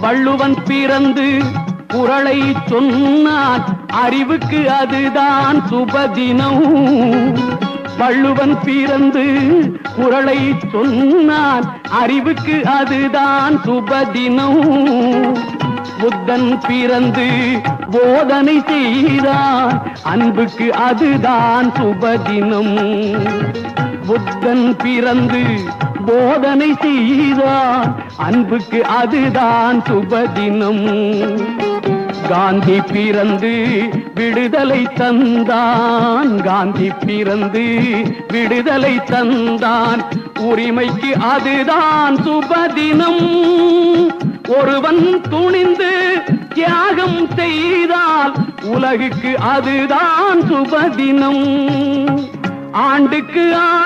வள்ளுவன் பிறந்து குரலை சொன்னான். அறிவுக்கு அதுதான் சுபதினம். வள்ளுவன் பிறந்து குரலை சொன்னான். அறிவுக்கு அதுதான் சுபதினம். புத்தன் பிறந்து போதனை செய்தான். அன்புக்கு அதுதான் சுபதினம். புத்தன் பிறந்து போதனை செய்தான். அன்புக்கு அதுதான் சுபதினம். காந்தி பிறந்து விடுதலை தந்தான். காந்தி பிறந்து விடுதலை தந்தான். உரிமைக்கு அதுதான் சுபதினம். ஒருவன் துணிந்து தியாகம் செய்தால் உலகுக்கு அதுதான் சுபதினம். ஆண்டுக்கு ஆண்டு